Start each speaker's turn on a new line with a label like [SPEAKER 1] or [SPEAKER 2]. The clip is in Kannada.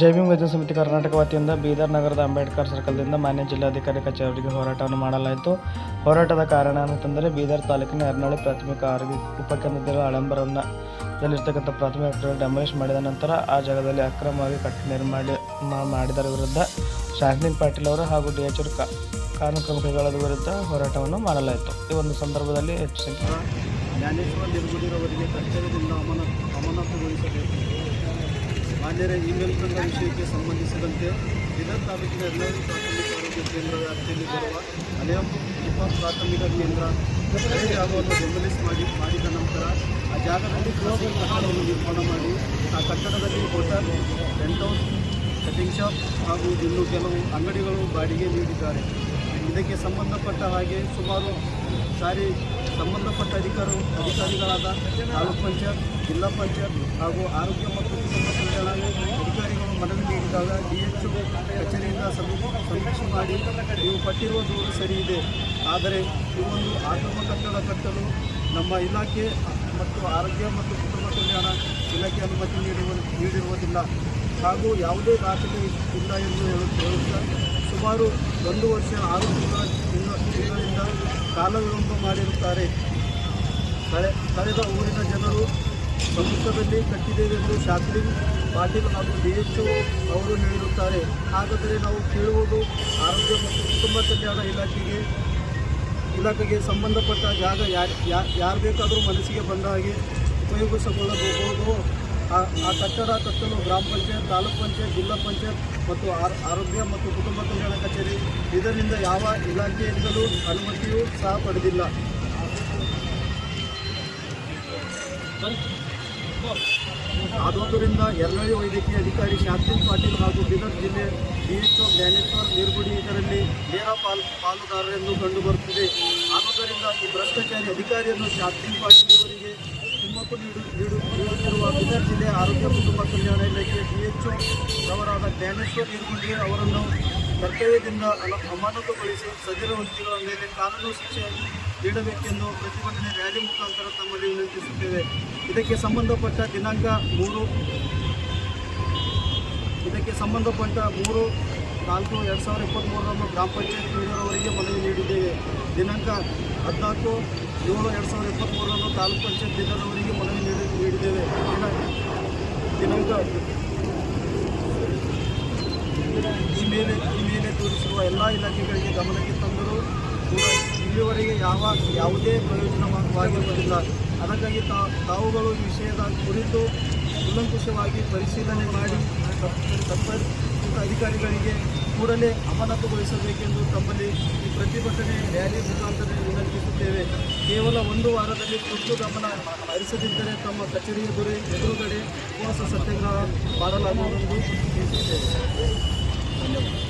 [SPEAKER 1] ಜೈವಿಂಗ್ ವೈದ್ಯ ಸಮಿತಿ ಕರ್ನಾಟಕ ವತಿಯಿಂದ ಬೀದರ್ ನಗರದ ಅಂಬೇಡ್ಕರ್ ಸರ್ಕಲ್ದಿಂದ ಮಾನ್ಯ ಜಿಲ್ಲಾಧಿಕಾರಿ ಕಚೇರಿಗೆ ಹೋರಾಟವನ್ನು ಮಾಡಲಾಯಿತು. ಹೋರಾಟದ ಕಾರಣ ಅಂತಂದರೆ, ಬೀದರ್ ತಾಲೂಕಿನ ಎರ್ನಾಳಿ ಪ್ರಾಥಮಿಕ ಆರೋಗ್ಯ ಉಪಕೇಂದ್ರದಲ್ಲಿ ಆಡಂಬರದಲ್ಲಿರ್ತಕ್ಕಂಥ ಪ್ರಾಥಮಿಕ ಕಟ್ಟಡ ಡೆಮಾಲಿಷ್ ಮಾಡಿದ ನಂತರ ಆ ಜಾಗದಲ್ಲಿ ಅಕ್ರಮವಾಗಿ ಕಟ್ಟಡ ನಿರ್ಮಾಣ ಮಾಡಿದರ ವಿರುದ್ಧ ಶಾಂತಿನ್ ಪಾಟೀಲ್ ಅವರು ಹಾಗೂ ಡಿ ಎಚ್ ಅವರು ಕಾನೂನು ಕೈಗೊಳ್ಳದ ವಿರುದ್ಧ ಹೋರಾಟವನ್ನು ಮಾಡಲಾಯಿತು. ಈ ಒಂದು ಸಂದರ್ಭದಲ್ಲಿ ಹೆಚ್ಚು ಸಂಖ್ಯೆ
[SPEAKER 2] ಅಮಾನತುಗೊಳಿಸಬೇಕು. ಮಾನ್ಯರ, ಇಮೇಲ್ ಮೇಲ್ಕಂಡ ವಿಷಯಕ್ಕೆ ಸಂಬಂಧಿಸಿದಂತೆ ದಿನ ತಾಲೂಕಿನ ಎಲ್ಲ ಪ್ರಾಥಮಿಕ ಆರೋಗ್ಯ ಕೇಂದ್ರ ವ್ಯಾಪ್ತಿಯಲ್ಲಿ ಬರುವ ಅನೇಕ ಉಪ ಪ್ರಾಥಮಿಕ ಕೇಂದ್ರ ಜಾಗವನ್ನು ಡೆಮೊಲಿಸ್ ಮಾಡಿ, ಮಾಡಿದ ನಂತರ ಆ ಜಾಗದಲ್ಲಿ ಖಾಸಗಿ ಕಟ್ಟಡವನ್ನು ನಿರ್ಮಾಣ ಮಾಡಿ, ಆ ಕಟ್ಟಡದಲ್ಲಿ ಹೋಟೆಲ್ ಹೌಸ್, ಕಟಿಂಗ್ ಶಾಪ್ ಹಾಗೂ ಇನ್ನು ಕೆಲವು ಅಂಗಡಿಗಳು ಬಾಡಿಗೆ ನೀಡಿದ್ದಾರೆ. ಇದಕ್ಕೆ ಸಂಬಂಧಪಟ್ಟ ಹಾಗೆ ಸುಮಾರು ಸಾರಿ ಸಂಬಂಧಪಟ್ಟ ಅಧಿಕಾರಿ ಅಧಿಕಾರಿಗಳಾದ ತಾಲೂಕ್ ಪಂಚಾಯತ್, ಜಿಲ್ಲಾ ಪಂಚಾಯತ್ ಹಾಗೂ ಆರೋಗ್ಯ ಮತ್ತು ಕುಟುಂಬ ಅಧಿಕಾರಿಗಳು ಮನವಿ ನೀಡಿದಾಗ ಡಿ ಎಚ್ ಕಚೇರಿಯಿಂದ ಸಮೀಕ್ಷೆ ಮಾಡಿ ನೀವು ಪಟ್ಟಿರುವ ದೂರು ಸರಿ ಇದೆ. ಆದರೆ ಈ ಒಂದು ಆಕ್ರಮ ಕಟ್ಟಡ ಕಟ್ಟಲು ನಮ್ಮ ಇಲಾಖೆ ಮತ್ತು ಆರೋಗ್ಯ ಮತ್ತು ಕುಟುಂಬ ಕಲ್ಯಾಣ ಇಲಾಖೆ ಅನುಮತಿ ನೀಡುವ ನೀಡಿರುವುದಿಲ್ಲ. ಹಾಗೂ ಯಾವುದೇ ದಾಖಲೆ ಇಲ್ಲ ಎಂದು ಹೇಳು, ಹೇಳುತ್ತಾ ಸುಮಾರು ಒಂದು ವರ್ಷ ಆರು ತಿಂಗಳ ತಿಂಗಳ- ತಿಂಗಳಿಂದ ಕಾಲ ವಿಳಂಬ ಮಾಡಿರುತ್ತಾರೆ. ಕಳೆ, ಕಳೆದ ಊರಿನ ಜನರು ಸಮ್ಮುಖದಲ್ಲಿ ಕಟ್ಟಿದ್ದೇವೆಂದು ಶಾಸ್ತ್ರಿ ಪಾಟೀಲ್ ಹಾಗೂ ಡಿ ಎಚ್ ಅವರು ಹೇಳಿರುತ್ತಾರೆ. ಹಾಗಾದರೆ ನಾವು ಕೇಳುವುದು ಆರೋಗ್ಯ ಮತ್ತು ಕುಟುಂಬ ಕಲ್ಯಾಣ ಇಲಾಖೆಗೆ ಇಲಾಖೆಗೆ ಸಂಬಂಧಪಟ್ಟ ಜಾಗ ಯಾರು ಯಾರು ಬೇಕಾದರೂ ಮನಸ್ಸಿಗೆ ಬಂದ ಹಾಗೆ ಉಪಯೋಗಿಸಿಕೊಳ್ಳಬಹುದು. ಆ ಕಟ್ಟಡ ಕಟ್ಟಲು ಗ್ರಾಮ ಪಂಚಾಯತ್, ತಾಲೂಕು ಪಂಚಾಯತ್, ಜಿಲ್ಲಾ ಪಂಚಾಯತ್ ಮತ್ತು ಆರ್- ಆರೋಗ್ಯ ಮತ್ತು ಕುಟುಂಬ ಕಲ್ಯಾಣ ಕಚೇರಿ. ಇದರಿಂದ ಯಾವ ಇಲಾಖೆಯಿಂದಲೂ ಅನುಮತಿಯೂ ಸಹ ಪಡೆದಿಲ್ಲ. ಆದುದರಿಂದ ಎರಡನೇ ವೈದ್ಯಕೀಯ ಅಧಿಕಾರಿ ಶಾಸ್ತ್ರಿ ಪಾಟೀಲ್ ಹಾಗೂ ಬೀದರ್ ಜಿಲ್ಲೆ ಡಿಎಚ್ಒ ಜ್ಞಾನೇಶ್ವರ್ ನಿರ್ಗುಡಿ ಇದರಲ್ಲಿ ನೇರ ಪಾಲ್, ಪಾಲುದಾರರೆಂದು ಕಂಡುಬರುತ್ತಿದೆ. ಆದುದರಿಂದ ಈ ಭ್ರಷ್ಟಾಚಾರಿ ಅಧಿಕಾರಿಯನ್ನು ಶಾಸ್ತ್ರಿ ಪಾಟೀಲ್ ಅವರಿಗೆ ಕುಮ್ಮಕ್ಕು ನೀಡು ನೀಡು, ನೀಡುತ್ತಿರುವ ಬೀದರ್ ಜಿಲ್ಲೆ ಆರೋಗ್ಯ ಕುಟುಂಬ ಕಲ್ಯಾಣ ಇಲಾಖೆ ಡಿಎಚ್ಒ ಅವರಾದ ಜ್ಞಾನೇಶ್ವರ್ ನಿರ್ಗುಡಿ ಅವರನ್ನು ಕರ್ತವ್ಯದಿಂದ ಅಲ ಅಮಾನತುಗೊಳಿಸಿ ಸದರ ವ್ಯಕ್ತಿಗಳ ಮೇಲೆ ಕಾನೂನು ಶಿಕ್ಷೆ ನೀಡಬೇಕೆಂದು ಪ್ರತಿಭಟನೆ ರ್ಯಾಲಿ ಮುಖಾಂತರ ತಮ್ಮಲ್ಲಿ ವಿನಂತಿಸುತ್ತೇವೆ. ಇದಕ್ಕೆ ಸಂಬಂಧಪಟ್ಟ ದಿನಾಂಕ ಮೂರು, ಇದಕ್ಕೆ ಸಂಬಂಧಪಟ್ಟ ಮೂರು, ನಾಲ್ಕು, ಎರಡು ಸಾವಿರದ ಇಪ್ಪತ್ತ್ಮೂರರಂದು ಗ್ರಾಮ ಪಂಚಾಯತ್ ನೀಡಿರುವವರಿಗೆ ಮನವಿ ನೀಡಿದ್ದೇವೆ. ದಿನಾಂಕ ಹದಿನಾಲ್ಕು, ಏಳು, ಎರಡು ಸಾವಿರದ ಇಪ್ಪತ್ತ್ಮೂರರಂದು ತಾಲೂಕು ಪಂಚಾಯತ್ ಬೀದರ್ನವರಿಗೆ ಮನವಿ ನೀಡಿ, ನೀಡಿದ್ದೇವೆ. ದಿನ, ದಿನಾಂಕ ಈ ಮೇಲೆ, ಈ ತೋರಿಸಿರುವ ಎಲ್ಲ ಇಲಾಖೆಗಳಿಗೆ ಗಮನಕ್ಕೆ ತಂದರೂ ಕೂಡ ಇಲ್ಲಿವರೆಗೆ ಯಾವ ಯಾವುದೇ ಪ್ರಯೋಜನವಾಗಿರುವುದಿಲ್ಲ. ಅದಕ್ಕಾಗಿ ತಾವುಗಳು ಈ ವಿಷಯದ ಕುರಿತು ಕೂಲಂಕುಷವಾಗಿ ಪರಿಶೀಲನೆ ಮಾಡಿ ಸಂಬಂಧಿತ ಅಧಿಕಾರಿಗಳಿಗೆ ಕೂಡಲೇ ಅಮಾನತುಗೊಳಿಸಬೇಕೆಂದು ತಮ್ಮಲ್ಲಿ ಈ ಪ್ರತಿಭಟನೆ, ರ್ಯಾಲಿ ಮುಖಾಂತರ ವಿನಂತಿಸುತ್ತೇವೆ. ಕೇವಲ ಒಂದು ವಾರದಲ್ಲಿ ತುರ್ತು ಗಮನ ಹರಿಸದಿದ್ದರೆ ತಮ್ಮ ಕಚೇರಿ ಎದುರು ಎದುರುಗಡೆ ಉಪವಾಸ ಸತ್ಯಾಗ್ರಹ ಮಾಡಲಾಗುವುದು ತಿಳಿಸುತ್ತೇವೆ ಧನ್ಯವಾದ.